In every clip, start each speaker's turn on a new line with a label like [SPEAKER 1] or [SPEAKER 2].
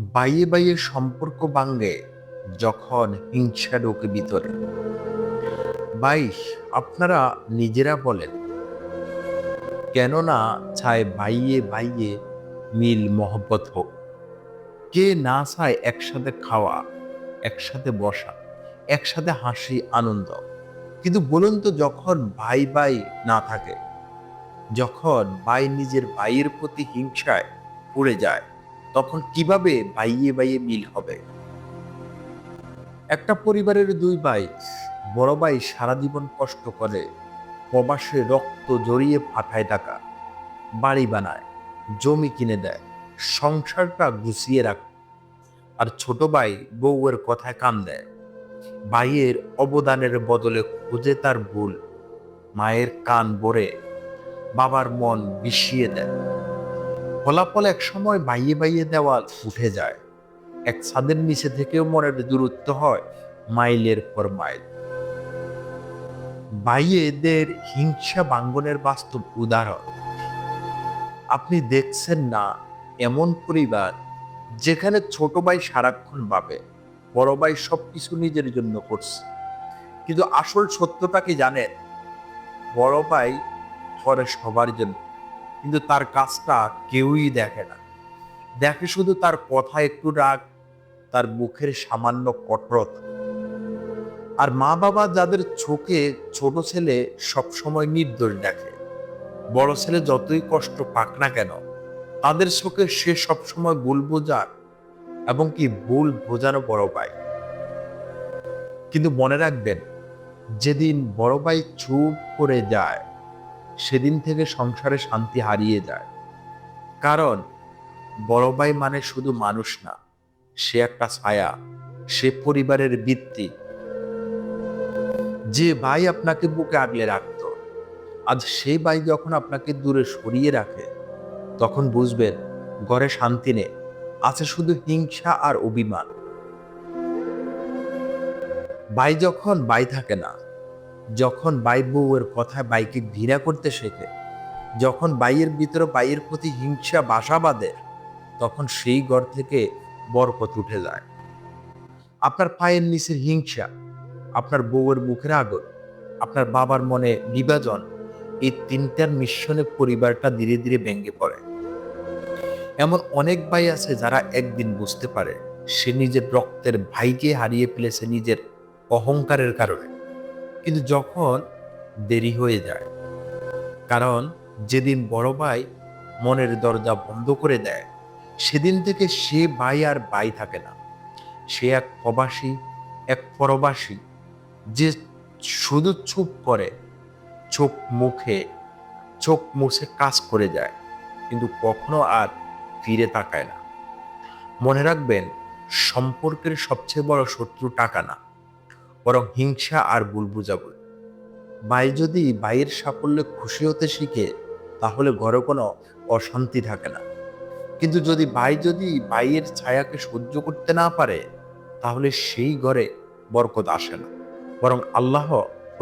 [SPEAKER 1] বাইয়ে বাইয়ে সম্পর্ক ভাঙ্গে যখন হিংসা ঢোকে ভিতরে বাইশ, আপনারা নিজেরা বলেন। কেননা চায় বাইয়ে বাইয়ে মিল মহব্বত হোক। কে না চায় একসাথে খাওয়া, একসাথে বসা, একসাথে হাসি, আনন্দ। কিন্তু বলুন তো যখন ভাই ভাই না থাকে, যখন ভাই নিজের ভাইয়ের প্রতি হিংসায় পড়ে যায় তখন কীভাবে বাইয়ে বাইয়ে মিল হবে? একটা পরিবারের দুই ভাই, বড় ভাই সারা জীবন কষ্ট করে, প্রবাসে রক্ত জড়িয়ে পাঠায় টাকা, বাড়ি বানায়, জমি কিনে দেয়, সংসারটা গুছিয়ে রাখে আর ছোট ভাই বউয়ের কথায় কান দেয়। ভাইয়ের অবদানের বদলে খুঁজে তার ভুল, মায়ের কান ভরে বাবার মন বিষিয়ে দেয়। ফলাফল এক সময় বাইয়ে বাইয়ে দেওয়াল উঠে যায়। এক ছাদের নিচে থেকেও মনের দূরত্ব হয় মাইলের পর মাইল। বাইয়েদের হিংসা বাঙ্গনের বাস্তব উদাহরণ। আপনি দেখছেন না এমন পরিবার যেখানে ছোট ভাই সারাক্ষণ ভাবে, বড় ভাই সব কিছু নিজের জন্য করছে। কিন্তু আসল সত্যটা কি জানেন? বড় ভাই করে সবার জন্য। কিন্তু তার কাজটা কেউই দেখে না। দেখে শুধু তার কথা একটু রাগ, তার মুখের সামান্য কঠোরতা আর মা বাবা যাদের চোখে ছোট ছেলে সবসময় নির্দোষ দেখে, বড় ছেলে যতই কষ্ট পাক না কেন, তাদের চোখে সে সবসময় ভুল বোঝার এবং কি ভুল বোঝানো বড় ভাই কিন্তু মনে রাখবেন, যেদিন বড় ভাই চুপ করে যায় সেদিন থেকে সংসারে শান্তি হারিয়ে যায়। কারণ বড় ভাই মানে শুধু মানুষ না, সে একটা ছায়া, সে পরিবারের ভিত্তি যে ভাই আপনাকে বুকে আগলে রাখত, আজ সেই ভাই যখন আপনাকে দূরে সরিয়ে রাখে, তখন বুঝবেন ঘরে শান্তি নেই, আছে শুধু হিংসা আর অভিমান। ভাই যখন ভাই থাকে না যখন বাই বউয়ের কথায় বাইকে ঘৃণা করতে শেখে, যখন বাইয়ের ভিতরে বাইয়ের প্রতি হিংসা বাসা বাঁধে তখন সেই ঘর থেকে বরকত উঠে যায়। আপনার পায়ের নিচের হিংসা, আপনার বউয়ের মুখের আগর আপনার বাবার মনে বিভাজন, এই তিনটার মিশ্রণে পরিবারটা ধীরে ধীরে ভেঙে পড়ে। এমন অনেক ভাই আছে যারা একদিন বুঝতে পারে, সে নিজের রক্তের ভাইকে হারিয়ে ফেলেছে নিজের অহংকারের কারণে। কিন্তু যখন দেরি হয়ে যায়, কারণ যেদিন বড় ভাই মনের দরজা বন্ধ করে দেয়, সেদিন থেকে সে ভাই আর ভাই থাকে না। সে এক প্রবাসী, এক পরবাসী, যে শুধু চুপ করে, চোখ মুখে, চোখ মুছে কাজ করে যায়, কিন্তু কখনো আর ফিরে তাকায় না। মনে রাখবেন, সম্পর্কের সবচেয়ে বড় শত্রু টাকা না। বরং হিংসা আর ভুল বুঝাবুঝি ভাই যদি ভাইয়ের সাফল্যে খুশি হতে শিখে, তাহলে ঘরে কোনো অশান্তি থাকে না। কিন্তু যদি ভাই যদি ভাইয়ের ছায়াকে সহ্য করতে না পারে, তাহলে সেই ঘরে বরকত আসে না, বরং আল্লাহ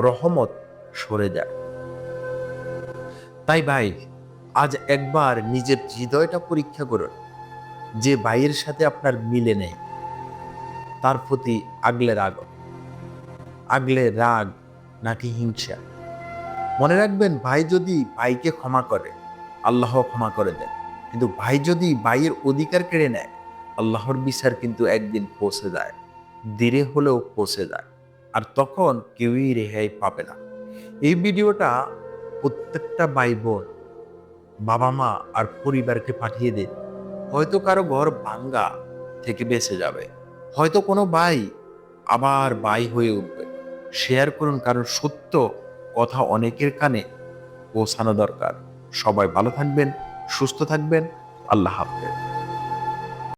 [SPEAKER 1] রহমত সরে যায়। তাই ভাই আজ একবার নিজের হৃদয়টা পরীক্ষা করুন, যে ভাইয়ের সাথে আপনার মিলে নেই, তার প্রতি আগলে রাগ আগলে রাগ নাকি হিংসা? মনে রাখবেন, ভাই যদি ভাইকে ক্ষমা করে আল্লাহ ক্ষমা করে দেন। কিন্তু ভাই যদি ভাইয়ের অধিকার কেড়ে নেয়, আল্লাহর বিচার কিন্তু একদিন পৌঁছে যায় ধীরে হলেও পৌঁছে যায়। আর তখন কেউই রেহাই পাবে না। এই ভিডিওটা প্রত্যেকটা ভাই বোন বাবা মা আর পরিবারকে পাঠিয়ে দিন। হয়তো কারও ঘর ভাঙ্গা থেকে বেঁচে যাবে। হয়তো কোনো ভাই আবার ভাই হয়ে উঠবে। শেয়ার করুন, কারণ সত্য কথা অনেকের কানে পৌঁছানো দরকার। সবাই ভালো থাকবেন, সুস্থ থাকবেন। আল্লাহ হাফেজ।